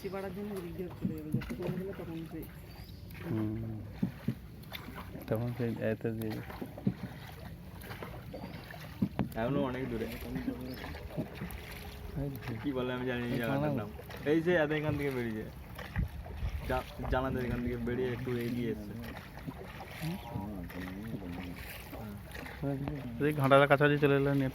বেশি বাড়ার জন্য রিজার্ভ চলে যাবে যত কম গেলে তখন সেই তখন সেই এতে দিয়ে এখনও অনেক দূরে। কি বলে আমি জানি না জায়গাটার নাম। এই যে এত এখান থেকে বেরিয়ে। জানাদের এখান থেকে বেরিয়ে একটু এগিয়ে এসছে। এই ঘাটার কাছাকাছি চলে এলে নেট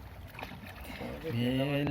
এই